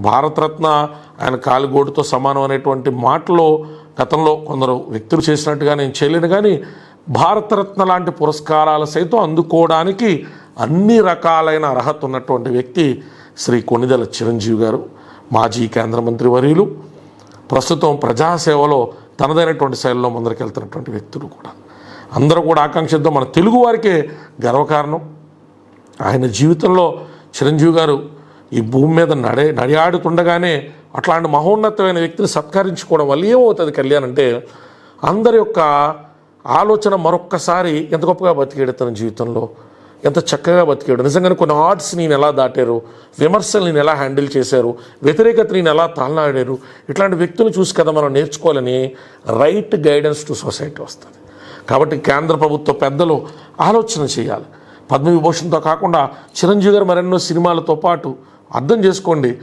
భారతరత్న ఆయన కాలిగోటుతో సమానం అనేటువంటి మాటలో గతంలో కొందరు వ్యక్తులు చేసినట్టుగా నేను చేయలేను కానీ భారతరత్న లాంటి పురస్కారాలు సైతం అందుకోవడానికి అన్ని రకాలైన అర్హత ఉన్నటువంటి వ్యక్తి శ్రీ కొనిదెల చిరంజీవి గారు మాజీ కేంద్ర మంత్రి వర్యులు ప్రస్తుతం ప్రజాసేవలో తనదైనటువంటి శైలిలో ముందరికెళ్తున్నటువంటి వ్యక్తులు కూడా. అందరూ కూడా ఆకాంక్షిద్దాం. మన తెలుగు వారికే గర్వకారణం. ఆయన జీవితంలో చిరంజీవి గారు ఈ భూమి మీద నడే నడియాడుతుండగానే అట్లాంటి మహోన్నతమైన వ్యక్తిని సత్కరించుకోవడం వల్ల ఏమవుతుంది కళ్యాణ్ అంటే అందరి యొక్క ఆలోచన మరొక్కసారి ఎంత గొప్పగా బతికాడు తన జీవితంలో ఎంత చక్కగా బతికాడు. నిజంగానే కొన్ని ఆర్ట్స్ నేను ఎలా దాటారు విమర్శలు నేను ఎలా హ్యాండిల్ చేశారు వ్యతిరేకత నేను ఎలా తాళనాడారు ఇట్లాంటి వ్యక్తులు చూసి కదా మనం నేర్చుకోవాలని రైట్ గైడెన్స్ టు సొసైటీ వస్తుంది. కాబట్టి కేంద్ర ప్రభుత్వ పెద్దలు ఆలోచన చేయాలి. పద్మవిభూషణ్తో కాకుండా చిరంజీవి గారు మరెన్నో సినిమాలతో పాటు అర్థం చేసుకోండి.